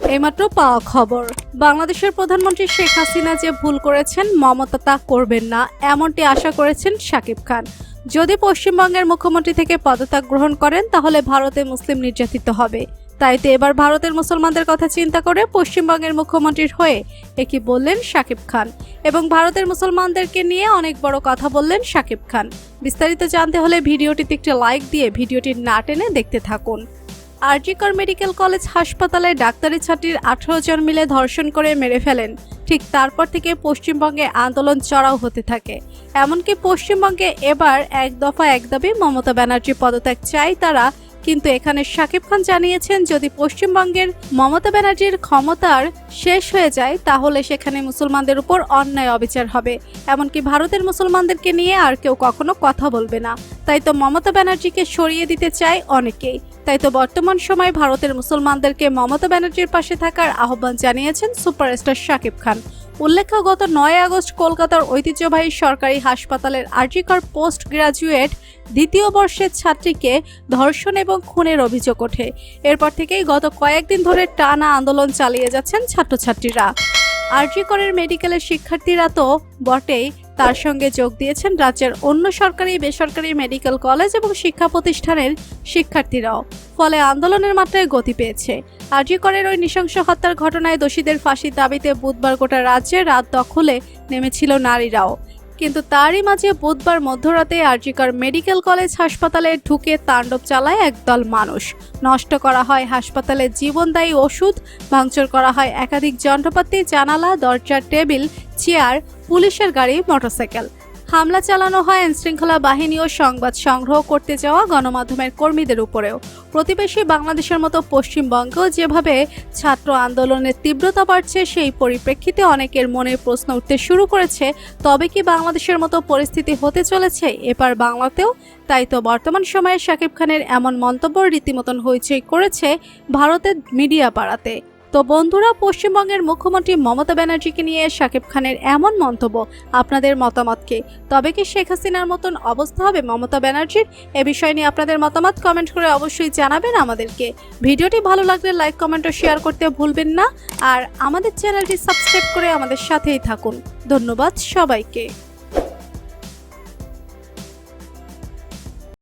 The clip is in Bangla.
এইমাত্র পাওয়া খবর। বাংলাদেশের প্রধানমন্ত্রী শেখ হাসিনা যে ভুল করেছেন, মমতা তা করবেন না, এমনটি আশা করেছেন শাকিব খান। যদি পশ্চিমবঙ্গের মুখ্যমন্ত্রী থেকে পদত্যাগ গ্রহণ করেন, তাহলে ভারতে মুসলিম নির্যাতিত হবে। তাই তো এবার ভারতের মুসলমানদের কথা চিন্তা করে পশ্চিমবঙ্গের মুখ্যমন্ত্রীর হয়ে একই বললেন শাকিব খান। এবং ভারতের মুসলমানদেরকে নিয়ে অনেক বড় কথা বললেন শাকিব খান। বিস্তারিত জানতে হলে ভিডিওটিতে একটি লাইক দিয়ে ভিডিওটি না টেনে দেখতে থাকুন। আরজিকর মেডিকেল কলেজ হাসপাতালে ডাক্তারি ছাত্রীর আঠারো জন মিলে ধর্ষণ করে মেরে ফেলেন। ঠিক তারপর থেকে পশ্চিমবঙ্গে আন্দোলন চড়াও হতে থাকে। এমনকি পশ্চিমবঙ্গে এবার এক দফা এক দাবি মমতা ব্যানার্জি পদত্যাগ চাই তারা। কিন্তু এখানে শাকিব খান জানিয়েছেন, যদি পশ্চিমবঙ্গের মমতা ব্যানার্জির ক্ষমতার শেষ হয়ে যায়, তাহলে সেখানে মুসলমানদের উপর অন্যায় অবিচার হবে। এমনকি ভারতের মুসলমানদেরকে নিয়ে আর কেউ কখনো কথা বলবে না। তাই তো মমতা ব্যানার্জিকে সরিয়ে দিতে চায় অনেকেই। তাই তো বর্তমান সময়ে ভারতের মুসলমানদেরকে মমতা ব্যানার্জির পাশে থাকার আহ্বান জানিয়েছেন সুপারস্টার শাকিব খান। উল্লেখ্য, গত নয় আগস্ট কলকাতার ঐতিহ্যবাহী সরকারি হাসপাতালের আরজিকর পোস্ট গ্রাজুয়েট দ্বিতীয় বর্ষের ছাত্রীকে ধর্ষণ এবং খুনের অভিযোগ ওঠে। এরপর থেকেই গত কয়েকদিন ধরে টানা আন্দোলন চালিয়ে যাচ্ছেন ছাত্রছাত্রীরা। আরজিকরের মেডিকেলের শিক্ষার্থীরা তো বটেই তার সঙ্গে যোগ দিয়েছেন রাজ্যের অন্য সরকারি, বেসরকারি মেডিকেল কলেজ এবং শিক্ষা প্রতিষ্ঠানের শিক্ষার্থীরাও। ফলে আন্দোলনের মাত্রায় গতি পেয়েছে। আরজিকরের ওই নৃশংস হত্যার ঘটনায় দোষীদের ফাঁসির দাবিতে বুধবার গোটা রাজ্যে রাত দখলে নেমেছিল নারীরাও। কিন্তু তারই মাঝে বুধবার মধ্যরাতে আরজিকর মেডিকেল কলেজ হাসপাতালে ঢুকে তাণ্ডব চালায় একদল মানুষ। নষ্ট করা হয় হাসপাতালে জীবনদায়ী ওষুধ, ভাঙচুর করা হয় একাধিক যন্ত্রপাতি, জানালা, দরজার টেবিল চেয়ার, পুলিশের গাড়ি, মোটরসাইকেল। হামলা চালানো হয় আইনশৃঙ্খলা বাহিনী ও সংবাদ সংগ্রহ করতে যাওয়া গণমাধ্যমের কর্মীদের উপরেও। প্রতিবেশী বাংলাদেশের মতো পশ্চিমবঙ্গেও যেভাবে ছাত্র আন্দোলনের তীব্রতা বাড়ছে, সেই পরিপ্রেক্ষিতে অনেকের মনে প্রশ্ন উঠতে শুরু করেছে, তবে কি বাংলাদেশের মতো পরিস্থিতি হতে চলেছে? এবার বাংলাতেও। তাই তো বর্তমান সময়ে শাকিব খানের এমন মন্তব্য রীতিমতন হইচই করেছে ভারতের মিডিয়া পাড়াতে তো বন্ধুরা, পশ্চিমবঙ্গের মুখ্যমন্ত্রী মমতা ব্যানার্জিকে নিয়ে শাকিব খানের এমন মন্তব্য আপনাদের মতামতকে। তবে কি শেখ হাসিনার মতন অবস্থা হবে মমতা ব্যানার্জির? এ বিষয় নিয়ে আপনাদের মতামত কমেন্ট করে অবশ্যই জানাবেন আমাদেরকে। ভিডিওটি ভালো লাগলে লাইক, কমেন্ট ও শেয়ার করতে ভুলবেন না। আর আমাদের চ্যানেলটি সাবস্ক্রাইব করে আমাদের সাথেই থাকুন। ধন্যবাদ সবাইকে।